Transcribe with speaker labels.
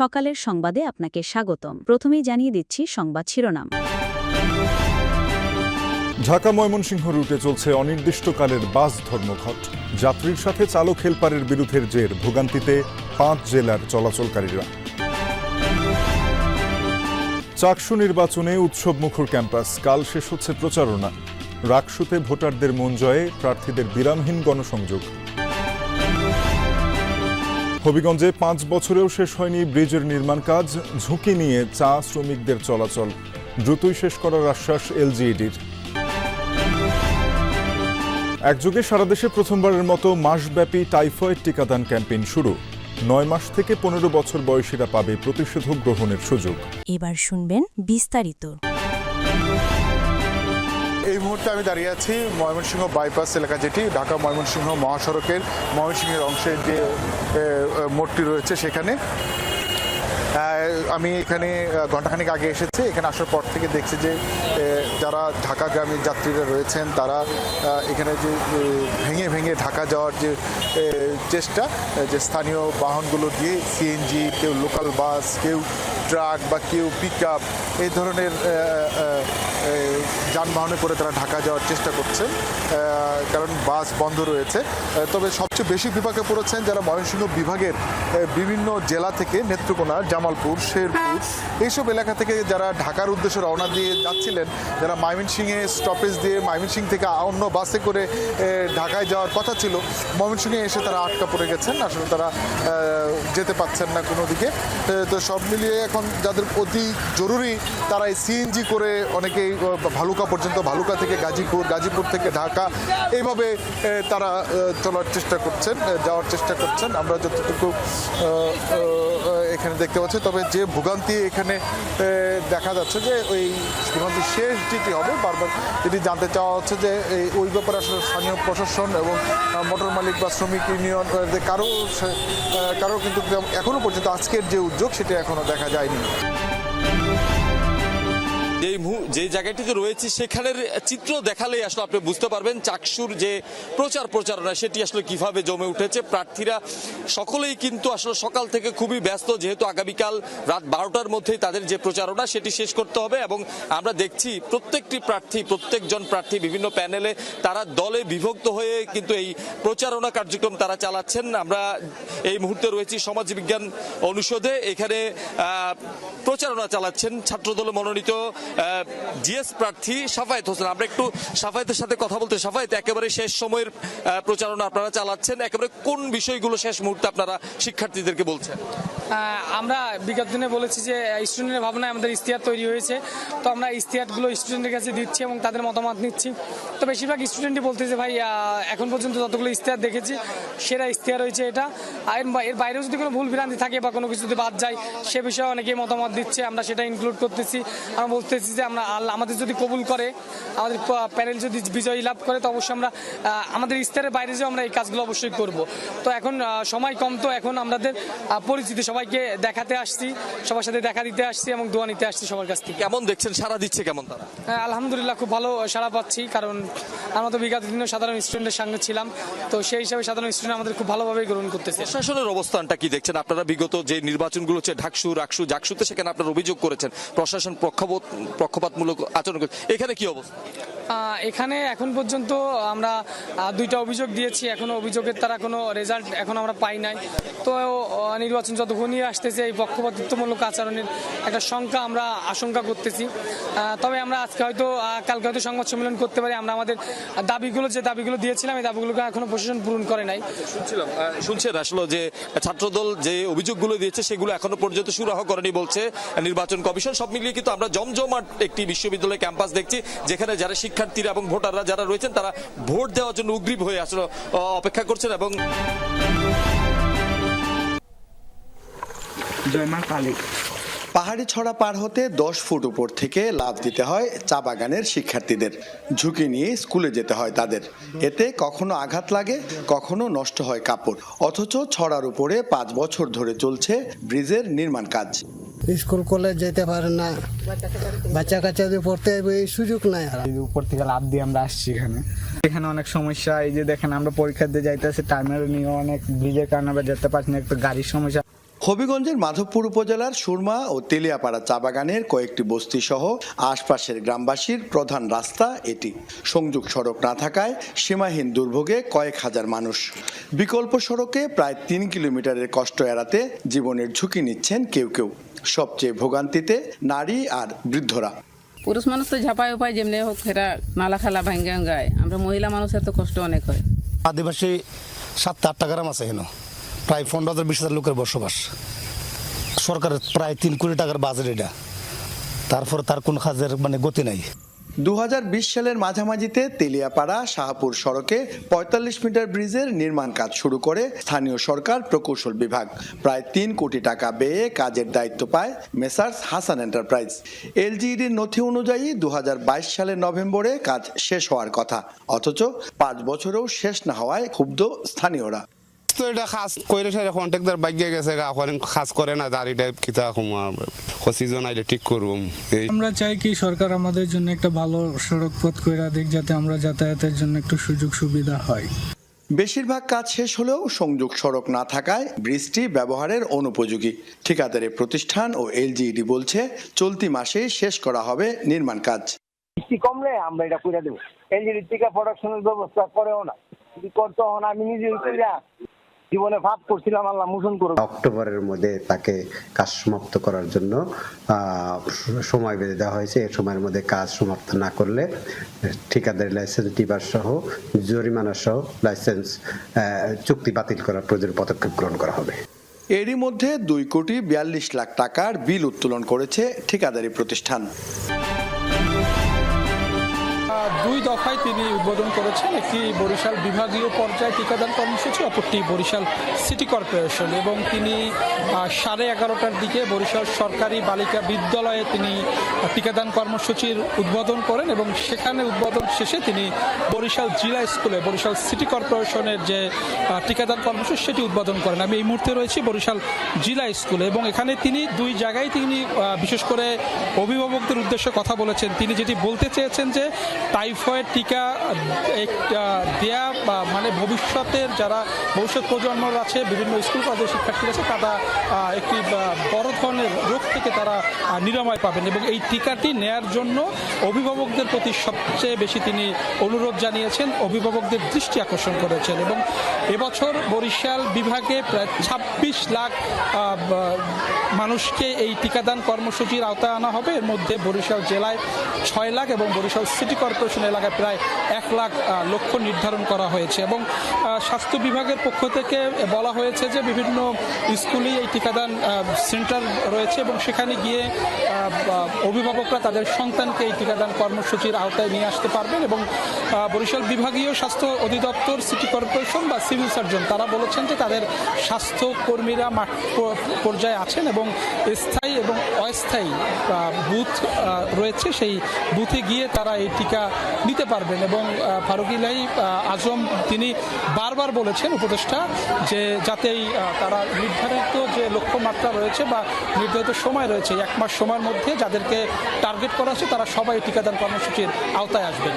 Speaker 1: সকালের সংবাদে আপনাকে স্বাগতম। প্রথমেই জানিয়ে দিচ্ছি সংবাদ শিরোনাম।
Speaker 2: ঢাকা ময়মনসিংহ রুটে চলছে অনির্দিষ্টকালের বাস ধর্মঘট। যাত্রীর সাথে চালক হেলপারের বিরুদ্ধের জের, ভোগান্তিতে পাঁচ জেলার চলাচলকারীরা। চাকসু নির্বাচনে উৎসব মুখর ক্যাম্পাস, কাল শেষ হচ্ছে প্রচারণা। রাকসুতে ভোটারদের মন জয়ে, প্রার্থীদের বিরামহীন গণসংযোগ। হবিগঞ্জে পাঁচ বছরেও শেষ হয়নি ব্রিজের নির্মাণ কাজ। ঝুঁকি নিয়ে চা শ্রমিকদের চলাচল। দ্রুতই শেষ করার আশ্বাস এলজিইডির। একযোগে সারা দেশে প্রথমবারের মতো মাসব্যাপী টাইফয়েড টিকাদান ক্যাম্পেইন শুরু। নয় মাস থেকে পনেরো বছর বয়সীরা পাবে প্রতিষেধক গ্রহণের সুযোগ।
Speaker 1: এবার শুনবেন বিস্তারিত।
Speaker 3: এই মুহূর্তে আমি দাঁড়িয়ে আছি ময়মনসিংহ বাইপাস এলাকা যেটি, ঢাকা ময়মনসিংহ মহাসড়কের ময়মনসিংহের অংশের যে মোড়টি রয়েছে সেখানে। আমি এখানে আহ, ঘণ্টাখানিক আগে এসেছি। এখানে আসার পর থেকে দেখছি যে যারা ঢাকাগামী যাত্রীরা রয়েছেন তারা এখানে যে ভেঙে ভেঙে ঢাকা যাওয়ার যে চেষ্টা যে স্থানীয় বাহনগুলো দিয়ে সিএনজি কেউ লোকাল বাস কেউ ট্রাক বা কেউ পিক আপ এই ধরনের যানবাহনে করে তারা ঢাকা যাওয়ার চেষ্টা করছেন কারণ বাস বন্ধ রয়েছে। তবে সবচেয়ে বেশি বিপাকে পড়েছেন যারা ময়মনসিংহ বিভাগের বিভিন্ন জেলা থেকে নেত্রকোনা জামালপুর শেরপুর। এইসব এলাকা থেকে যারা ঢাকার উদ্দেশ্যে রওনা দিয়ে যাচ্ছিলেন, যারা ময়মনসিংহে স্টপেজ দিয়ে ময়মনসিংহ থেকে অন্য বাসে করে ঢাকায় যাওয়ার কথা ছিল, ময়মনসিংহে এসে তারা আটকা পড়ে গেছেন। আসলে তারা যেতে পারছেন না কোনো দিকে। তো সব মিলিয়ে এখন যাদের অতি জরুরি, তারা এই সিএনজি করে অনেকেই ভালুকা পর্যন্ত, ভালুকা থেকে গাজীপুর গাজীপুর থেকে ঢাকা, এইভাবে তারা চলার চেষ্টা করছেন যাওয়ার চেষ্টা করছেন। আমরা যতটুকু এখানে দেখতে পাচ্ছি, তবে যে ভোগান্তি এখানে দেখা যাচ্ছে যে ওই ভোগান্তির শেষ যেটি হবে, বারবার যেটি জানতে চাওয়া হচ্ছে যে এই, ওই ব্যাপারে আসলে স্থানীয় প্রশাসন এবং মোটর মালিক বা শ্রমিক ইউনিয়ন কারও কারও কিন্তু এখনও পর্যন্ত আজকের যে উদ্যোগ, সেটা এখনও দেখা যায়নি।
Speaker 4: যে মুহূ- যে জায়গাটিতে রয়েছে, সেখানের চিত্র দেখালেই আসলে আপনি বুঝতে পারবেন চাকসুর যে প্রচার প্রচারণা, সেটি আসলে কীভাবে জমে উঠেছে। প্রার্থীরা সকলেই কিন্তু আসলে সকাল থেকে খুবই ব্যস্ত, যেহেতু আগামীকাল রাত বারোটার মধ্যেই তাদের যে প্রচারণা, সেটি শেষ করতে হবে এবং আমরা দেখছি প্রত্যেকটি প্রার্থী, প্রত্যেকজন প্রার্থী বিভিন্ন প্যানেলে তারা দলে বিভক্ত হয়ে কিন্তু এই প্রচারণা কার্যক্রম তারা চালাচ্ছেন। আমরা এই মুহূর্তে রয়েছি সমাজ বিজ্ঞান অনুষদে। এখানে প্রচারণা চালাচ্ছেন ছাত্রদল মনোনীত জিএস প্রার্থী সাফায়েত হোসেন, আমরা একটু সাফায়েতের সাথে কথা বলতে সাফায়েত, একেবারে শেষ সময়ের প্রচারণা আপনারা চালাচ্ছেন। একেবারে কোন বিষয়গুলো শেষ মুহূর্তে আপনারা শিক্ষার্থীদেরকে বলছেন?
Speaker 5: আমরা বিগত দিনে বলেছি যে স্টুডেন্টের ভাবনায় আমাদের ইস্তিয়ার তৈরি হয়েছে। তো আমরা ইস্তিয়ারগুলো স্টুডেন্টের কাছে দিচ্ছি এবং তাদের মতামত নিচ্ছি। তো বেশিরভাগ স্টুডেন্টই বলতে যে ভাই এখন পর্যন্ত যতগুলো ইস্তিয়ার দেখেছি, সেরা ইস্তিয়ার হয়েছে এটা। আর এর বাইরেও যদি কোনো ভুল ভ্রান্তি থাকে বা কোনো কিছু যদি বাদ যায়, সে বিষয়ে অনেকেই মতামত দিচ্ছে। আমরা সেটা ইনক্লুড করতেছি। আমরা বলতেছি যে আমরা আল্লাহ আমাদের যদি কবুল করে আমাদের প্যানেল যদি বিজয়ী লাভ করে তো অবশ্যই আমরা আমাদের ইস্তারের বাইরে যেও আমরা এই কাজগুলো অবশ্যই করব। তো এখন সময় কম তো এখন আমাদের পরিচিতি সবাইকে দেখাতে আসছি সবার সাথে দেখা দিতে আসছি এবং দোয়া নিতে আসছি সবার কাছ থেকে।
Speaker 4: কেমন দেখছেন? সারা দিচ্ছে কেমন তারা?
Speaker 5: হ্যাঁ, আলহামদুলিল্লাহ খুব ভালো সাড়া পাচ্ছি কারণ আমরা তো বিগত দিনও সাধারণ স্টুডেন্টের সঙ্গে ছিলাম তো সেই হিসাবে সাধারণ স্টুডেন্ট আমাদের খুব ভালোভাবে গ্রহণ করতেছে।
Speaker 4: প্রশাসনের অবস্থানটা কি দেখছেন? আপনারা বিগত যে নির্বাচনগুলো হচ্ছে ঢাকসু রাকসু জাকসুতে সেখানে আপনারা অভিযোগ করেছেন। প্রশাসন পক্ষপাত পক্ষপাতমূলক আচরণ করছে এখানে কি অবস্থা?
Speaker 5: এখানে এখন পর্যন্ত আমরা দুইটা অভিযোগ দিয়েছি। এখনও অভিযোগের তারা কোনো রেজাল্ট এখন আমরা পাই নাই। তো নির্বাচন যত ঘনিয়ে আসতেছে, এই পক্ষপাতিত্বমূলক আচরণের একটা শঙ্কা আমরা আশঙ্কা করতেছি। তবে আমরা আজকে হয়তো কালকে হয়তো সংবাদ সম্মেলন করতে পারি। আমরা আমাদের দাবিগুলো, যে দাবিগুলো দিয়েছিলাম, এই দাবিগুলোকে এখনও প্রশাসন পূরণ করে নাই।
Speaker 4: শুনছিলাম শুনছেন আসলে যে ছাত্রদল যে অভিযোগগুলো দিয়েছে, সেগুলো এখনও পর্যন্ত সুরাহ করেনি বলছে নির্বাচন কমিশন। সব মিলিয়ে কিন্তু আমরা জমজমাট একটি বিশ্ববিদ্যালয় ক্যাম্পাস দেখছি, যেখানে যারা শিক্ষার্থীরা এবং ভোটাররা যারা রয়েছেন তারা ভোট দেওয়ার জন্য উগ্রীব হয়ে আসলে অপেক্ষা করছেন এবং
Speaker 6: জয়মা কালী।
Speaker 7: পাহাড়ি ছড়া পার হতে দশ ফুট উপর থেকে লাভ দিতে হয় চা বাগানের শিক্ষার্থীদের। ঝুঁকি নিয়ে স্কুলে যেতে হয় তাদের। এতে কখনো আঘাত লাগে কখনো নষ্ট হয় কাপড়। অথচ ছড়ার উপরে পাঁচ বছর ধরে চলছে ব্রিজের নির্মাণ কাজ।
Speaker 8: স্কুল কলেজ যেতে পারে না। বাচ্চা কাচ্চাদের পড়তে এই সুযোগ নাই আর।
Speaker 6: উপর থেকে লাভ দিয়ে আমরা আসছি এখানে। এখানে অনেক সমস্যা এই যে দেখেন আমরা পরীক্ষা দিয়ে যাইতেছি টাইমের নিয়ে অনেক ব্রিজের কারণে আমরা যেতে পারছি না একটু গাড়ির সমস্যা।
Speaker 7: হবিগঞ্জের মাধবপুর উপজেলার সুরমা ও তেলিয়াপাড়া চা বাগানের কয়েকটি বস্তি সহ আশপাশের গ্রামবাসীর প্রধান রাস্তা এটি। সংযোগ সড়ক না থাকায় সীমাহীন দুর্ভোগে কয়েক হাজার মানুষ। বিকল্প সড়কে প্রায় তিন কিলোমিটারের কষ্ট এড়াতে জীবনের ঝুঁকি নিচ্ছেন কেউ কেউ। সবচেয়ে ভোগান্তিতে নারী আর বৃদ্ধরা।
Speaker 9: পুরুষ মানুষ তো ঝাপায় উপায় যেমনি হোক এরা নালা খালা ভাঙ্গে গায়। আমরা মহিলা মানুষের তো কষ্ট অনেক হয়।
Speaker 10: আদিবাসী সাতটা আটটা গ্রাম আছে এখানে। প্রায় পনেরো হাজার বিশ হাজার লোকের বসবাস। সরকারের প্রায় তিন কোটি টাকার বাজেট এটা। তারপর তার কোন কাজের মানে গতি নাই।
Speaker 7: দু হাজার বিশ সালের মাঝামাঝিতে তেলিয়াপাড়া শাহপুর সড়কে ৪৫ মিটার ব্রিজের নির্মাণ কাজ শুরু করে স্থানীয় সরকার প্রকৌশল বিভাগ। প্রায় তিন কোটি টাকা ব্যয়ে কাজের দায়িত্ব পায় মেসার্স হাসান এন্টারপ্রাইজ। এলজিইডির নথি অনুযায়ী দু হাজার বাইশ সালের নভেম্বরে কাজ শেষ হওয়ার কথা, অথচ পাঁচ বছরেও শেষ না হওয়ায় ক্ষুব্ধ স্থানীয়রা।
Speaker 11: তো এটা খাস কইরে সারে কন্ট্রাক্টর বাইকে গেছে গা এখন খাস করে না দাঁড়িটা কিতা কুমা সিজন আইলে ঠিক এই
Speaker 6: আমরা চাই কি সরকার আমাদের জন্য একটা ভালো সড়ক পথ করে দিক যাতে আমরা যাতায়াতের জন্য একটু সুযোগ সুবিধা হয়।
Speaker 7: বেশিরভাগ কাজ শেষ হলেও সংযোগ সড়ক না থাকায় ব্রিজটি ব্যবহারের অনুপযোগী। ঠিকাদারের প্রতিষ্ঠান ও এলজিইডি বলছে চলতি মাসেই শেষ করা হবে নির্মাণ কাজ।
Speaker 12: বৃষ্টি কমলে আমরা এটা করে দেবো। এলজিডি থেকে প্রোডাকশনের ব্যবস্থা করেও না। যদি করতে হন আমি নিজে কইরা জীবনে ভাব করছিলাম আল্লাহ মোচন করব
Speaker 13: অক্টোবরের মধ্যে তাকে কাজ সমাপ্ত করার জন্য সময় বেঁধে দেওয়া হয়েছে। এর সময়ের মধ্যে কাজ সমাপ্ত না করলে ঠিকাদারি লাইসেন্স ডিবার সহ জরিমানা সহ লাইসেন্স আহ, চুক্তি বাতিল করার প্রয়োজনীয় পদক্ষেপ গ্রহণ করা হবে।
Speaker 7: এরই মধ্যে দুই কোটি বিয়াল্লিশ লাখ টাকার বিল উত্তোলন করেছে ঠিকাদারি প্রতিষ্ঠান।
Speaker 14: দুই দফায় তিনি উদ্বোধন করেছেন। একটি বরিশাল বিভাগীয় পর্যায়ে টিকাদান কর্মসূচি, অপরটি বরিশাল সিটি কর্পোরেশন এবং তিনি সাড়ে এগারোটার দিকে বরিশাল সরকারি বালিকা বিদ্যালয়ে তিনি টিকাদান কর্মসূচির উদ্বোধন করেন এবং সেখানে উদ্বোধন শেষে তিনি বরিশাল জেলা স্কুলে, বরিশাল সিটি কর্পোরেশনের যে টিকাদান কর্মসূচি সেটি উদ্বোধন করেন। আমি এই মুহূর্তে রয়েছি বরিশাল জেলা স্কুলে এবং এখানে তিনি দুই জায়গায় তিনি বিশেষ করে অভিভাবকদের উদ্দেশ্যে কথা বলেছেন। তিনি যেটি বলতে চেয়েছেন যে টাইফয়েড টিকা দেয়া, বা মানে ভবিষ্যতের যারা ভবিষ্যৎ প্রজন্ম আছে, বিভিন্ন স্কুল, কলেজের শিক্ষার্থী আছে, তারা একটি বড় ধরনের রোগ থেকে তারা নিরাময় পাবেন এবং এই টিকাটি নেয়ার জন্য অভিভাবকদের প্রতি সবচেয়ে বেশি তিনি অনুরোধ জানিয়েছেন, অভিভাবকদের দৃষ্টি আকর্ষণ করেছেন এবং এবছর বরিশাল বিভাগে প্রায় ছাব্বিশ লাখ মানুষকে এই টিকাদান কর্মসূচির আওতায় আনা হবে। এর মধ্যে বরিশাল জেলায় ছয় লাখ এবং বরিশাল সিটি কর্পোরেশন এলাকায় প্রায় এক লাখ লক্ষ্য নির্ধারণ করা হয়েছে এবং স্বাস্থ্য বিভাগের পক্ষ থেকে বলা হয়েছে যে বিভিন্ন স্কুলেই এই টিকাদান সেন্টার রয়েছে এবং সেখানে গিয়ে অভিভাবকরা তাদের সন্তানকে এই টিকাদান কর্মসূচির আওতায় নিয়ে আসতে পারবেন এবং বরিশাল বিভাগীয় স্বাস্থ্য অধিদপ্তর, সিটি কর্পোরেশন বা সিভিল সার্জন তারা বলেছেন যে তাদের স্বাস্থ্য কর্মীরা মাঠ পর্যায়ে আছেন এবং স্থায়ী এবং অস্থায়ী বুথ রয়েছে। সেই বুথে গিয়ে তারা এই টিকা নিতে পারবেন এবং আহ, ফারুক ইলাই আজম তিনি বারবার বলেছেন উপদেষ্টা যে যাতে এই, তারা নির্ধারিত যে লক্ষ্যমাত্রা রয়েছে বা নির্ধারিত সময় রয়েছে এক মাস সময়ের মধ্যে যাদেরকে টার্গেট করা আছে তারা সবাই টিকাদান কর্মসূচির আওতায় আসবেন।